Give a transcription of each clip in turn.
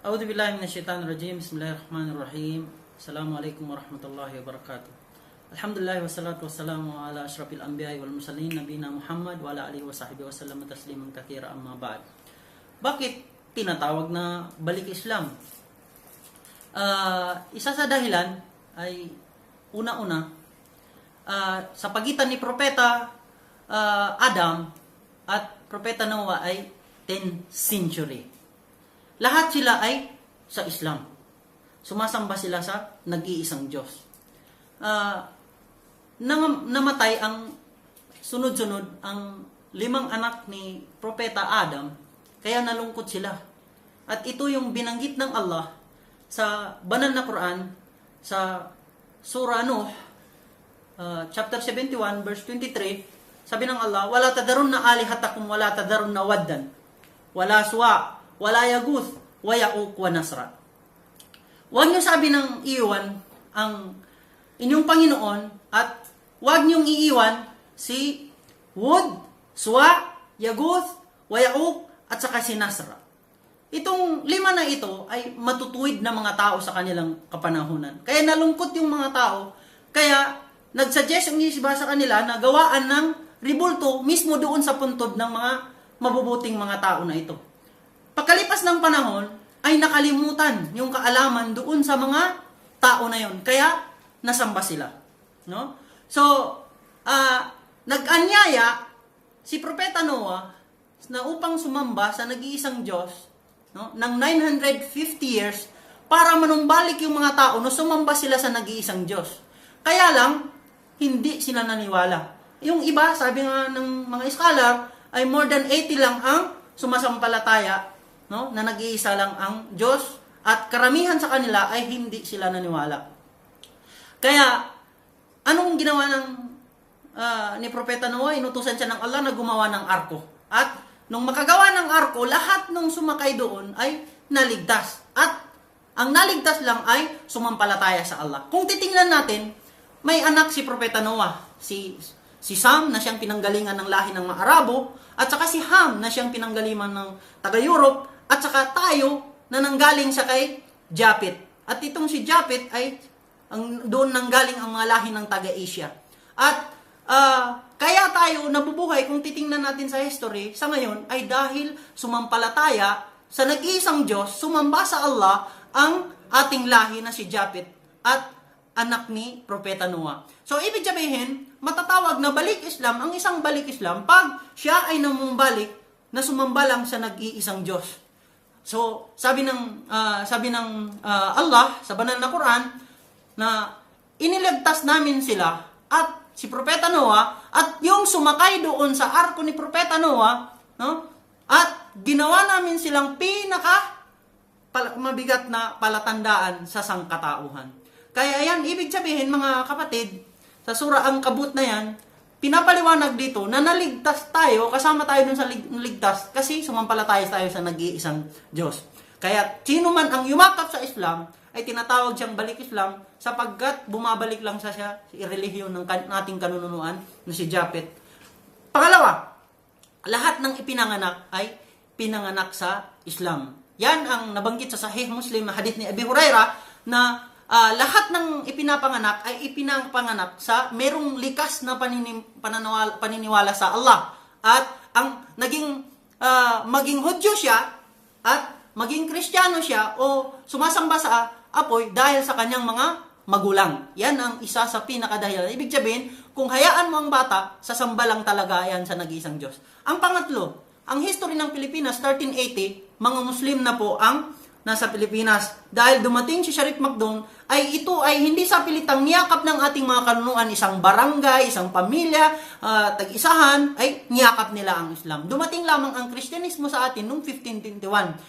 Audu billahi minashaitan rajim. Bismillahirrahmanirrahim. Assalamualaikum warahmatullahi wabarakatuh. Alhamdulillah wassalatu wassalamu ala asyrafil anbiya wal mursalin nabiyina Muhammad wa ala alihi wa sahbihi wa tasliman katsira amma ba'd. Bakit tinatawag na balik Islam? Uh, isa sa dahilan ay una-una uh, sa pagitan ni propeta uh, Adam at propeta Noah ay 10 century lahat sila ay sa Islam. Sumasamba sila sa nag-iisang Diyos. Ah, nam- namatay ang sunod-sunod ang limang anak ni Propeta Adam, kaya nalungkot sila. At ito yung binanggit ng Allah sa banal na Quran sa Surah Nuh, uh, chapter 71, verse 23, sabi ng Allah, Wala tadarun na alihatakum, wala tadarun na waddan, wala suwa, wala yaguth, wa ya'uq, wa nasra. Huwag niyo sabi ng iwan ang inyong Panginoon at huwag niyong iiwan si Wood, Suwa, Yaguth, Wayauq, at saka si Nasra. Itong lima na ito ay matutuwid na mga tao sa kanilang kapanahunan. Kaya nalungkot yung mga tao, kaya nagsuggest yung iba sa kanila na gawaan ng ribulto mismo doon sa puntod ng mga mabubuting mga tao na ito. Pagkalipas ng panahon, ay nakalimutan yung kaalaman doon sa mga tao na yon. Kaya, nasamba sila. No? So, ah nag-anyaya si Propeta Noah na upang sumamba sa nag-iisang Diyos no, ng 950 years para manumbalik yung mga tao no sumamba sila sa nag-iisang Diyos. Kaya lang, hindi sila naniwala. Yung iba, sabi nga ng mga scholar, ay more than 80 lang ang sumasampalataya no, na nag-iisa lang ang Diyos at karamihan sa kanila ay hindi sila naniwala. Kaya, anong ginawa ng ah, ni Propeta Noah? Inutusan siya ng Allah na gumawa ng arko. At nung makagawa ng arko, lahat nung sumakay doon ay naligtas. At ang naligtas lang ay sumampalataya sa Allah. Kung titingnan natin, may anak si Propeta Noah. Si, si Sam na siyang pinanggalingan ng lahi ng mga Arabo, at saka si Ham na siyang pinanggalingan ng taga-Europe, at saka tayo na nanggaling sa kay Japet. At itong si Japet ay ang doon nanggaling ang mga lahi ng taga-Asia. At ah, kaya tayo nabubuhay kung titingnan natin sa history sa ngayon ay dahil sumampalataya sa nag-iisang Diyos, sumamba sa Allah ang ating lahi na si Japet at anak ni Propeta Noah. So, ibig sabihin, matatawag na balik Islam, ang isang balik Islam, pag siya ay namumbalik na sumamba lang sa nag-iisang Diyos. So, sabi ng ah, sabi ng ah, Allah sa banal na Quran na iniligtas namin sila at si Propeta Noah at yung sumakay doon sa arko ni Propeta Noah, no? At ginawa namin silang pinaka mabigat na palatandaan sa sangkatauhan. Kaya yan, ibig sabihin mga kapatid, sa sura ang kabut na yan, pinapaliwanag dito na naligtas tayo, kasama tayo dun sa lig- ligtas, kasi sumampalataya tayo sa nag-iisang Diyos. Kaya sino man ang yumakap sa Islam, ay tinatawag siyang balik Islam sapagkat bumabalik lang sa siya sa relihiyon ng kan- ating kanununuan na si Japet. Pangalawa, lahat ng ipinanganak ay pinanganak sa Islam. Yan ang nabanggit sa Sahih Muslim na hadith ni Abi Huraira na ah, lahat ng ipinapanganak ay ipinapanganak sa merong likas na paninim, pananawal, paniniwala sa Allah. At ang naging ah, maging Hudyo siya at maging Kristiyano siya o sumasamba sa apoy dahil sa kanyang mga magulang. Yan ang isa sa pinakadahilan. Ibig sabihin, kung hayaan mo ang bata, sasamba lang talaga yan sa nag-iisang Diyos. Ang pangatlo, ang history ng Pilipinas, 1380, mga Muslim na po ang nasa Pilipinas. Dahil dumating si Sharif Macdon, ay ito ay hindi sa pilitang niyakap ng ating mga kanunuan, isang barangay, isang pamilya, ah, tag-isahan, ay niyakap nila ang Islam. Dumating lamang ang Kristyanismo sa atin noong 1521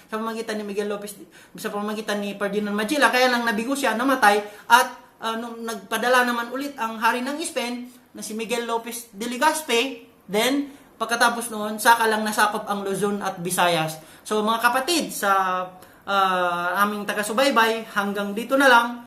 sa pamagitan ni Miguel Lopez, sa pamagitan ni Ferdinand Magellan, kaya lang nabigo siya, namatay, at ah, nung nagpadala naman ulit ang hari ng Spain, na si Miguel Lopez de Legazpi, then pagkatapos noon, saka lang nasakop ang Luzon at Visayas. So mga kapatid, sa ah, aming taga-subaybay, hanggang dito na lang.